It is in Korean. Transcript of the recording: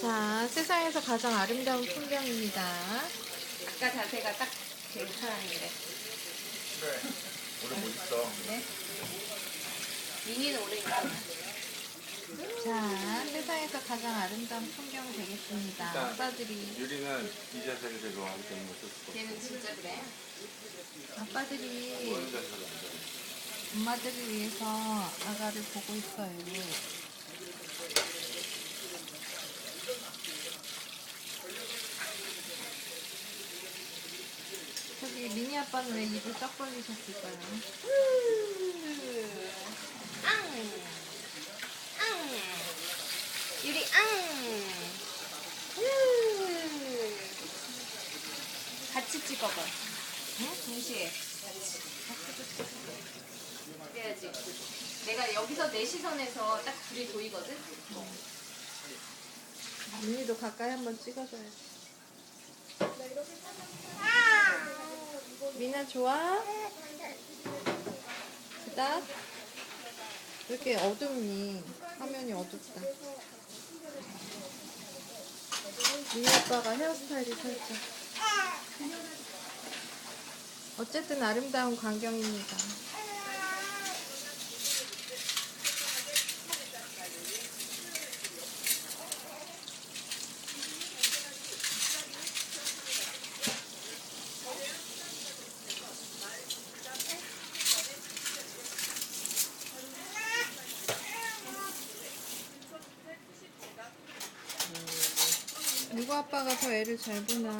자, 세상에서 가장 아름다운 풍경입니다. 아까 자세가 딱 제일 사람이래. 그래. 오늘 멋있어. 네? 미니는 오래 있다. 자, 세상에서 가장 아름다운 풍경 되겠습니다. 일단 아빠들이, 유리는 이 자세를 제가 하기 때문에 어쩔 수가 없어. 걔는 진짜 그래. 아빠들이 어느 자세를 안 돼. 엄마들을 위해서 아가를 보고 있어요. 저기 미니 아빠는 왜 입을 딱 벌리셨을까요? 앙! 앙! 유리 앙! 으. 같이 찍어봐. 응? 동시에 같이. 그래야지. 내가 여기서 내 시선에서 딱 둘이 보이거든? 미니도 가까이 한번 찍어줘야지. 미나 좋아? 그닥? 왜 이렇게 어둡니? 화면이 어둡다. 미니 아빠가 헤어스타일이 살짝. 어쨌든 아름다운 광경입니다. 누구 아빠가 더 애를 잘 보나.